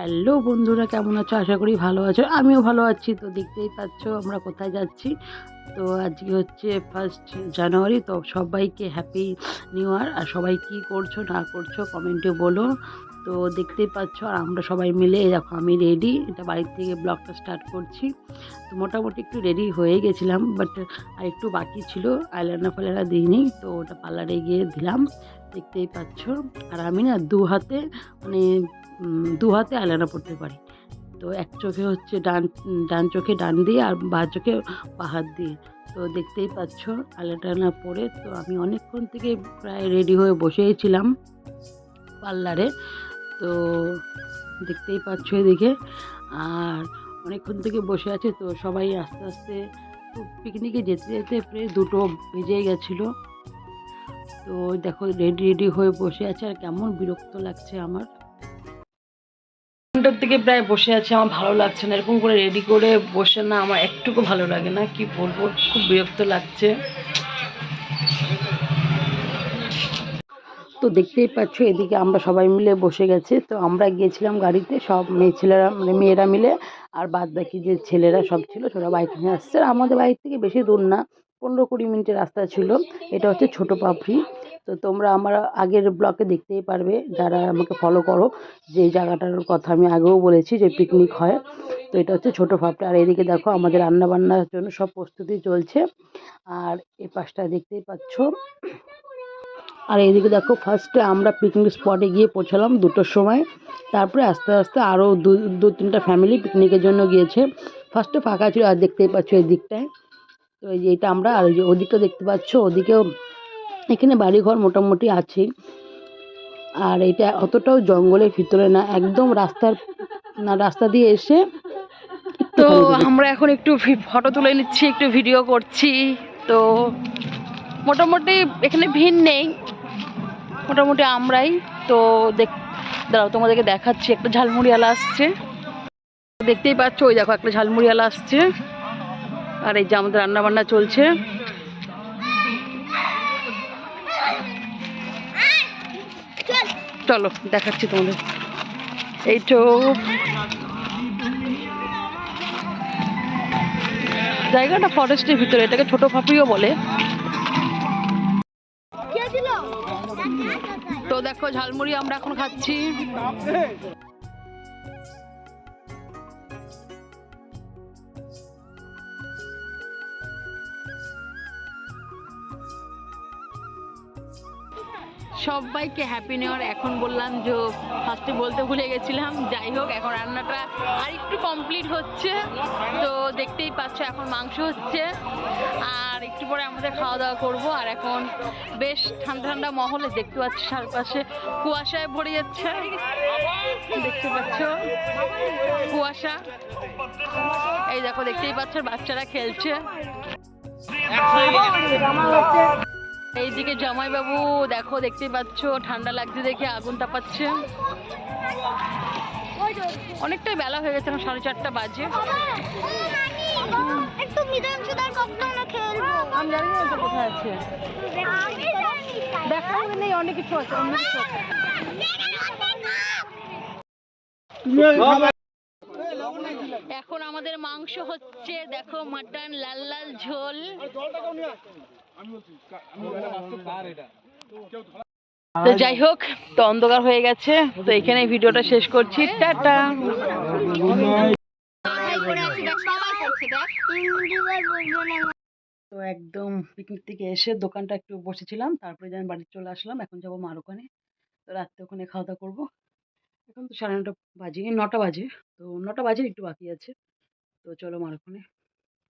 Hello বন্ধুরা, কেমন আছো? আশা করি ভালো আছো। আমিও ভালো আছি, তো দেখতেই পাচ্ছ আমরা কোথায় যাচ্ছি। তো আজকে হচ্ছে ফার্স্ট জানুয়ারি তো সবাইকে হ্যাপি নিউ ইয়ার আর সবাই কী করছ, না করছ কমেন্টে বলো। তো দেখতেই পাচ্ছ, আর আমরা সবাই মিলে দেখো আমি রেডি এটা বাড়ির থেকে ব্লগটা স্টার্ট করছি। তো মোটামুটি একটু রেডি হয়ে গেছিলাম বাট আর একটু বাকি ছিল আইলাইনার ফাইলাইনার দিইনি, তো ওটা পার্লারে গিয়ে দিলাম, দেখতেই পাচ্ছ। আর আমি না দু হাতে মানে দু হাতে আইলাইনার পড়তে পারি। তো এক চোখে হচ্ছে ডান ডান চোখে ডান দিয়ে আর বা চোখে বা দিয়ে। তো দেখতেই পাচ্ছ আইলাইনার পরে। তো আমি অনেকক্ষণ থেকে প্রায় রেডি হয়ে বসেই ছিলাম পার্লারে। তো দেখতেই পাচ্ছ এদিকে। আর অনেকক্ষণ থেকে বসে আছে তো সবাই আস্তে আস্তে পিকনিকে যেতে যেতে প্রায় দুটো বেজে গেছিল। তো দেখো রেডি রেডি হয়ে বসে আছে। আর কেমন বিরক্ত লাগছে আমার। ঘণ্টার থেকে প্রায় বসে আছে, আমার ভালো লাগছে না। এরকম করে রেডি করে বসে না, আমার একটুকু ভালো লাগে না, কি বলব? খুব বিরক্ত লাগছে। তো দেখতেই পাচ্ছ, এদিকে আমরা সবাই মিলে বসে গেছি। তো আমরা গিয়েছিলাম গাড়িতে, সব মেয়ে ছেলেরা মানে মেয়েরা মিলে, আর বাদ বাকি যে ছেলেরা সব ছিল সেটা বাইক নিয়ে আসছে। আমাদের বাড়ি থেকে বেশি দূর না, পনেরো কুড়ি মিনিটের রাস্তা ছিল। এটা হচ্ছে ছোটো পাপড়ি। তো তোমরা আমার আগের ব্লগে দেখতেই পারবে, যারা আমাকে ফলো করো, যে জায়গাটার কথা আমি আগেও বলেছি যে পিকনিক হয়। তো এটা হচ্ছে ছোটো পাপড়ি আর এদিকে দেখো আমাদের রান্না বান্নার জন্য সব প্রস্তুতি চলছে। আর এই পাশটা দেখতেই পাচ্ছ। আর এইদিকে দেখো ফার্স্টে আমরা পিকনিক স্পটে গিয়ে পৌঁছালাম দুটোর সময়। তারপরে আস্তে আস্তে আরও দু দু তিনটা ফ্যামিলি পিকনিকের জন্য গিয়েছে। ফার্স্টে ফাঁকা ছিল আর দেখতেই পাচ্ছ এই দিকটায় তো এই যে এটা আমরা, আর ওই যে ওদিকটা দেখতে পাচ্ছ, ওদিকেও এখানে বাড়িঘর মোটামুটি আছে। আর এটা অতটাও জঙ্গলের ভিতরে না একদম রাস্তার না রাস্তা দিয়ে এসে তো আমরা এখন একটু ফটো তুলে নিচ্ছি একটু ভিডিও করছি। তো মোটামুটি এখানে ভিড় নেই। মোটামুটি আমরাই। তো দেখ দাঁড়াও তোমাদেরকে দেখাচ্ছি একটা ঝালমুড়িওয়ালা আসছে। দেখতেই পাচ্ছ ওই দেখো একটা ঝালমুড়িওয়ালা আসছে। আর এই যে আমাদের রান্না বান্না চলছে। চলো দেখাচ্ছি তোমাদের। এই তো জায়গাটা ফরেস্টের ভিতরে এটাকে ছোট ফাঁপিও বলে। তো দেখো ঝালমুড়ি আমরা এখন খাচ্ছি। সবাইকে হ্যাপি নিউ ইয়ার এখন বললাম যে ফার্স্টে বলতে ভুলে গেছিলাম যাই হোক এখন রান্নাটা আর একটু কমপ্লিট হচ্ছে। তো দেখতেই পাচ্ছ এখন মাংস হচ্ছে। আর একটু পরে আমাদের খাওয়া দাওয়া করব। আর এখন বেশ ঠান্ডা ঠান্ডা মহলে দেখতে পাচ্ছি চারপাশে কুয়াশায় ভরে যাচ্ছে। দেখতে পাচ্ছ? কুয়াশা। এই দেখো দেখতেই পাচ্ছ বাচ্চারা খেলছে। এইদিকে জামাইবাবু, দেখো, দেখতেই পাচ্ছ, ঠান্ডা লাগছে দেখে আগুন তাপাচ্ছে। অনেকটাই বেলা হয়ে গেছে সাড়ে চারটা বাজে। এখন আমাদের মাংস হচ্ছে, দেখো, মাটন, লাল লাল ঝোল। তো যাই হোক, তো অন্ধকার হয়ে গেছে, তো এখানে ভিডিওটা শেষ করছি, টাটা। তো একদম পিকনিক থেকে এসে দোকানটা একটু বসেছিলাম, তারপরে যে আমি বাড়ি চলে আসলাম, এখন যাব মার ওখানে তো রাত্রে ওখানে খাওয়া দাওয়া করব। এখন তো সাড়ে নটা বাজে নটা বাজে, তো নটা বাজে একটু বাকি আছে। তো চলো মার ওখানে